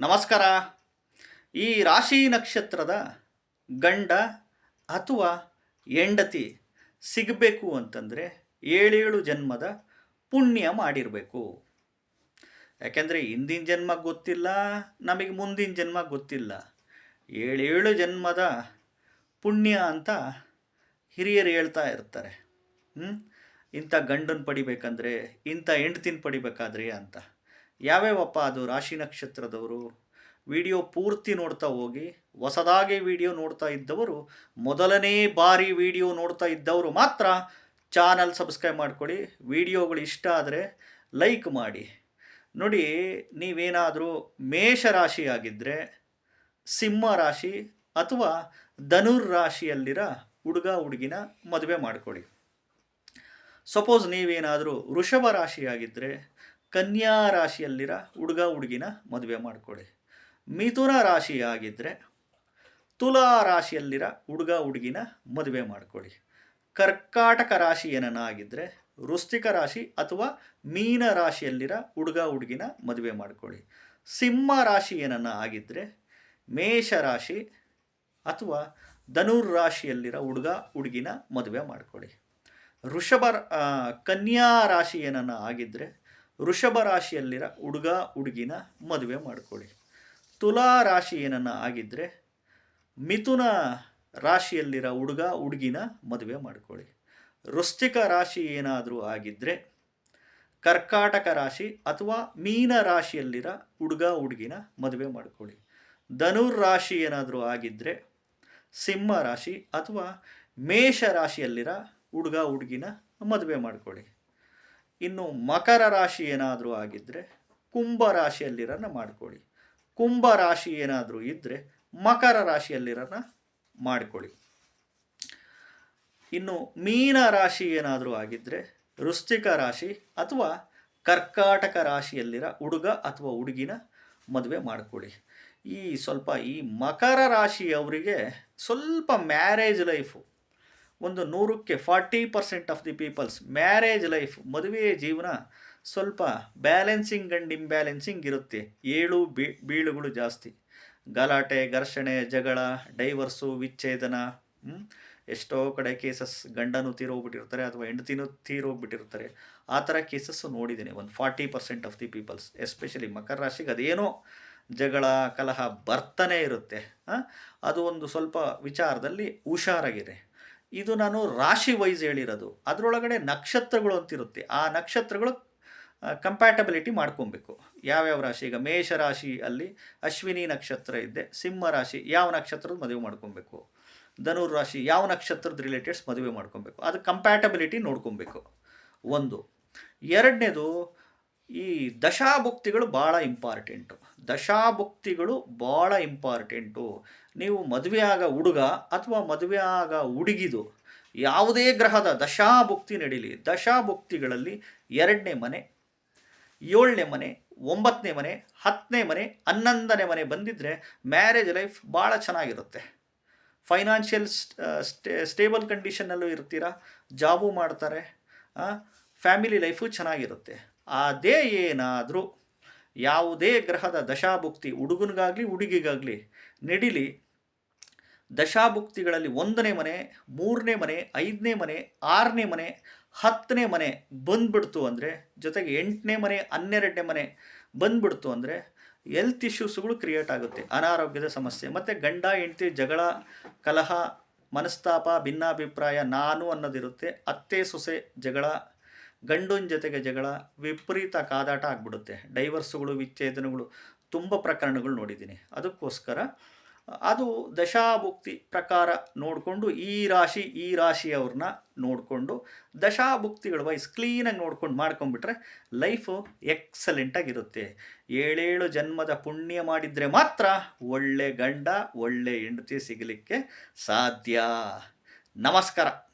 ನಮಸ್ಕಾರ. ಈ ರಾಶಿ ನಕ್ಷತ್ರದ ಗಂಡ ಅಥವಾ ಹೆಂಡತಿ ಸಿಗಬೇಕು ಅಂತಂದರೆ ಏಳೇಳು ಜನ್ಮದ ಪುಣ್ಯ ಮಾಡಿರಬೇಕು. ಯಾಕೆಂದರೆ ಹಿಂದಿನ ಜನ್ಮ ಗೊತ್ತಿಲ್ಲ, ನಮಗೆ ಮುಂದಿನ ಜನ್ಮ ಗೊತ್ತಿಲ್ಲ. ಏಳೇಳು ಜನ್ಮದ ಪುಣ್ಯ ಅಂತ ಹಿರಿಯರು ಹೇಳ್ತಾ ಇರ್ತಾರೆ. ಇಂಥ ಗಂಡನ ಪಡಿಬೇಕಂದ್ರೆ, ಇಂಥ ಹೆಂಡ್ತಿನ ಪಡಿಬೇಕಾದ್ರೆ ಅಂತ. ಯಾವ್ಯಾವಪ್ಪ ಅದು ರಾಶಿ ನಕ್ಷತ್ರದವರು? ವಿಡಿಯೋ ಪೂರ್ತಿ ನೋಡ್ತಾ ಹೋಗಿ, ಹೊಸದಾಗಿ ವಿಡಿಯೋ ನೋಡ್ತಾ ಇದ್ದವರು, ಮೊದಲನೇ ಬಾರಿ ವಿಡಿಯೋ ನೋಡ್ತಾ ಇದ್ದವರು ಮಾತ್ರ ಚಾನಲ್ ಸಬ್ಸ್ಕ್ರೈಬ್ ಮಾಡ್ಕೊಳ್ಳಿ. ವಿಡಿಯೋಗಳು ಇಷ್ಟ ಆದರೆ ಲೈಕ್ ಮಾಡಿ. ನೋಡಿ, ನೀವೇನಾದರೂ ಮೇಷ ರಾಶಿ ಆಗಿದ್ದರೆ ಸಿಂಹ ರಾಶಿ ಅಥವಾ ಧನುರ್ ರಾಶಿಯಲ್ಲಿರೋ ಹುಡುಗ, ಹುಡುಗಿನ ಮದುವೆ ಮಾಡಿಕೊಡಿ ಸಪೋಸ್ ನೀವೇನಾದರೂ ವೃಷಭ ರಾಶಿಯಾಗಿದ್ದರೆ ಕನ್ಯಾ ರಾಶಿಯಲ್ಲಿರ ಹುಡುಗ ಹುಡುಗಿನ ಮದುವೆ ಮಾಡಿಕೊಡಿ. ಮಿಥುನ ರಾಶಿ ಆಗಿದ್ದರೆ ತುಲಾ ರಾಶಿಯಲ್ಲಿರ ಹುಡುಗ ಹುಡುಗಿನ ಮದುವೆ ಮಾಡಿಕೊಡಿ. ಕರ್ಕಾಟಕ ರಾಶಿ ಏನನ್ನ ಆಗಿದ್ದರೆ ವೃಶ್ಚಿಕ ರಾಶಿ ಅಥವಾ ಮೀನ ರಾಶಿಯಲ್ಲಿರ ಹುಡುಗ ಹುಡುಗಿನ ಮದುವೆ ಮಾಡಿಕೊಡಿ. ಸಿಂಹ ರಾಶಿ ಏನನ್ನ ಆಗಿದ್ದರೆ ಮೇಷ ರಾಶಿ ಅಥವಾ ಧನುರ್ ರಾಶಿಯಲ್ಲಿರ ಹುಡುಗ ಹುಡುಗಿನ ಮದುವೆ ಮಾಡಿಕೊಡಿ. ಋಷಭ ಕನ್ಯಾ ರಾಶಿ ಏನನ್ನ ಆಗಿದ್ದರೆ ವೃಷಭ ರಾಶಿಯಲ್ಲಿರ ಹುಡುಗ, ಹುಡುಗಿನ ಮದುವೆ ಮಾಡಿಕೊಳ್ಳಿ. ತುಲಾ ರಾಶಿ ಏನನ್ನ ಆಗಿದ್ದರೆ ಮಿಥುನ ರಾಶಿಯಲ್ಲಿರೋ ಹುಡುಗ, ಹುಡುಗಿನ ಮದುವೆ ಮಾಡಿಕೊಳ್ಳಿ. ವೃಶ್ಚಿಕ ರಾಶಿ ಏನಾದರೂ ಆಗಿದ್ದರೆ ಕರ್ಕಾಟಕ ರಾಶಿ ಅಥವಾ ಮೀನ ರಾಶಿಯಲ್ಲಿರ ಹುಡುಗ, ಹುಡುಗಿನ ಮದುವೆ ಮಾಡಿಕೊಳ್ಳಿ. ಧನುರ್ ರಾಶಿ ಏನಾದರೂ ಆಗಿದ್ದರೆ ಸಿಂಹ ರಾಶಿ ಅಥವಾ ಮೇಷ ರಾಶಿಯಲ್ಲಿರ ಹುಡುಗ, ಹುಡುಗಿನ ಮದುವೆ ಮಾಡಿಕೊಳ್ಳಿ. ಇನ್ನು ಮಕರ ರಾಶಿ ಏನಾದರೂ ಆಗಿದ್ದರೆ ಕುಂಭ ರಾಶಿಯಲ್ಲಿರೋನ ಮಾಡ್ಕೊಳ್ಳಿ. ಕುಂಭ ರಾಶಿ ಏನಾದರೂ ಇದ್ದರೆ ಮಕರ ರಾಶಿಯಲ್ಲಿರೋನ ಮಾಡ್ಕೊಳ್ಳಿ. ಇನ್ನು ಮೀನ ರಾಶಿ ಏನಾದರೂ ಆಗಿದ್ದರೆ ವೃಶ್ಚಿಕ ರಾಶಿ ಅಥವಾ ಕರ್ಕಾಟಕ ರಾಶಿಯಲ್ಲಿರ ಹುಡುಗ ಅಥವಾ ಹುಡುಗಿನ ಮದುವೆ ಮಾಡ್ಕೊಳ್ಳಿ. ಈ ಸ್ವಲ್ಪ ಈ ಮಕರ ರಾಶಿಯವರಿಗೆ ಸ್ವಲ್ಪ ಮ್ಯಾರೇಜ್ ಲೈಫು ಒಂದು ನೂರಕ್ಕೆ forty percent of the peoples marriage life, ಮದುವೆಯ ಜೀವನ ಸ್ವಲ್ಪ ಬ್ಯಾಲೆನ್ಸಿಂಗ್ ಆ್ಯಂಡ್ ಇಂಬ್ಯಾಲೆನ್ಸಿಂಗ್ ಇರುತ್ತೆ. ಏಳು ಬೀ, ಬೀಳುಗಳು ಜಾಸ್ತಿ. ಗಲಾಟೆ, ಘರ್ಷಣೆ, ಜಗಳ, ಡೈವರ್ಸು, ವಿಚ್ಛೇದನ ಎಷ್ಟೋ ಕಡೆ ಕೇಸಸ್ ಗಂಡನೂ ತೀರೋಗ್ಬಿಟ್ಟಿರ್ತಾರೆ ಅಥವಾ ಹೆಂಡತಿನೂ ತೀರೋಗ್ಬಿಟ್ಟಿರ್ತಾರೆ. ಆ ಥರ ಕೇಸಸ್ಸು ನೋಡಿದ್ದೀನಿ. ಒಂದು forty percent of the peoples, especially ಮಕರ ರಾಶಿಗೆ ಅದೇನೋ ಜಗಳ, ಕಲಹ ಬರ್ತಾನೆ ಇರುತ್ತೆ. ಅದು ಒಂದು ಸ್ವಲ್ಪ ವಿಚಾರದಲ್ಲಿ ಹುಷಾರಾಗಿದೆ. ಇದು ನಾನು ರಾಶಿ ವೈಸ್ ಹೇಳಿರೋದು. ಅದರೊಳಗಡೆ ನಕ್ಷತ್ರಗಳು ಅಂತಿರುತ್ತೆ. ಆ ನಕ್ಷತ್ರಗಳು ಕಂಪ್ಯಾಟಬಿಲಿಟಿ ಮಾಡ್ಕೊಬೇಕು. ಯಾವ್ಯಾವ ರಾಶಿ? ಈಗ ಮೇಷ ರಾಶಿ ಅಲ್ಲಿ ಅಶ್ವಿನಿ ನಕ್ಷತ್ರ ಇದ್ದೆ ಸಿಂಹ ರಾಶಿ ಯಾವ ನಕ್ಷತ್ರದ ಮದುವೆ ಮಾಡ್ಕೊಬೇಕು? ಧನುರ್ ರಾಶಿ ಯಾವ ನಕ್ಷತ್ರದ ರಿಲೇಟೆಡ್ಸ್ ಮದುವೆ ಮಾಡ್ಕೊಬೇಕು? ಅದು ಕಂಪ್ಯಾಟಬಿಲಿಟಿ ನೋಡ್ಕೊಬೇಕು. ಒಂದು. ಎರಡನೇದು, ಈ ದಶಾಭುಕ್ತಿಗಳು ಭಾಳ ಇಂಪಾರ್ಟೆಂಟು ದಶಾಭುಕ್ತಿಗಳು ಭಾಳ ಇಂಪಾರ್ಟೆಂಟು ನೀವು ಮದುವೆ ಆಗ ಹುಡುಗ ಅಥವಾ ಮದುವೆ ಆಗ ಹುಡುಗಿದು ಯಾವುದೇ ಗ್ರಹದ ದಶಾಭುಕ್ತಿ ನಡೀಲಿ. ದಶಾಭುಕ್ತಿಗಳಲ್ಲಿ ಎರಡನೇ ಮನೆ, ಏಳನೇ ಮನೆ, ಒಂಬತ್ತನೇ ಮನೆ, ಹತ್ತನೇ ಮನೆ, ಹನ್ನೊಂದನೇ ಮನೆ ಬಂದಿದ್ದರೆ ಮ್ಯಾರೇಜ್ ಲೈಫ್ ಭಾಳ ಚೆನ್ನಾಗಿರುತ್ತೆ. ಫೈನಾನ್ಷಿಯಲ್ ಸ್ಟೇ ಸ್ಟೇಬಲ್ ಕಂಡೀಷನ್ನಲ್ಲೂ ಇರ್ತೀರಾ, ಜಾಬು ಮಾಡ್ತಾರೆ ಫ್ಯಾಮಿಲಿ ಲೈಫು ಚೆನ್ನಾಗಿರುತ್ತೆ. ಅದೇ ಏನಾದರೂ ಯಾವುದೇ ಗ್ರಹದ ದಶಾಭುಕ್ತಿ ಹುಡುಗನಿಗಾಗಲಿ, ಹುಡುಗಿಗಾಗಲಿ ನಡಿಲಿ. ದಶಾಭುಕ್ತಿಗಳಲ್ಲಿ ಒಂದನೇ ಮನೆ, ಮೂರನೇ ಮನೆ, ಐದನೇ ಮನೆ, ಆರನೇ ಮನೆ, ಹತ್ತನೇ ಮನೆ ಬಂದ್ಬಿಡ್ತು ಅಂದರೆ, ಜೊತೆಗೆ ಎಂಟನೇ ಮನೆ, ಹನ್ನೆರಡನೇ ಮನೆ ಬಂದ್ಬಿಡ್ತು ಅಂದರೆ ಎಲ್ತ್ ಇಶ್ಯೂಸ್ಗಳು ಕ್ರಿಯೇಟ್ ಆಗುತ್ತೆ. ಅನಾರೋಗ್ಯದ ಸಮಸ್ಯೆ, ಮತ್ತು ಗಂಡ, ಹೆಂಡತಿ, ಜಗಳ, ಕಲಹ, ಮನಸ್ತಾಪ, ಭಿನ್ನಾಭಿಪ್ರಾಯ ನಾನು ಅನ್ನೋದಿರುತ್ತೆ. ಅತ್ತೆ, ಸೊಸೆ, ಜಗಳ ಗಂಡನ ಜೊತೆಗೆ ಜಗಳ ವಿಪರೀತ ಕಾದಾಟ ಆಗಿಬಿಡುತ್ತೆ. ಡೈವರ್ಸ್ಗಳು, ವಿಚ್ಛೇದನಗಳು, ತುಂಬ ಪ್ರಕರಣಗಳು ನೋಡಿದ್ದೀನಿ. ಅದಕ್ಕೋಸ್ಕರ ಅದು ದಶಾಭುಕ್ತಿ ಪ್ರಕಾರ ನೋಡಿಕೊಂಡು ಈ ರಾಶಿ, ಈ ರಾಶಿಯವ್ರನ್ನ ನೋಡಿಕೊಂಡು ದಶಾಭುಕ್ತಿಗಳು ವೈಸ್ ಕ್ಲೀನಾಗಿ ನೋಡ್ಕೊಂಡು ಮಾಡ್ಕೊಂಡ್ಬಿಟ್ರೆ ಲೈಫು ಎಕ್ಸಲೆಂಟಾಗಿರುತ್ತೆ ಏಳೇಳು ಜನ್ಮದ ಪುಣ್ಯ ಮಾಡಿದರೆ ಮಾತ್ರ ಒಳ್ಳೆ ಗಂಡ, ಒಳ್ಳೆ ಹೆಂಡತಿ ಸಿಗಲಿಕ್ಕೆ ಸಾಧ್ಯ. ನಮಸ್ಕಾರ.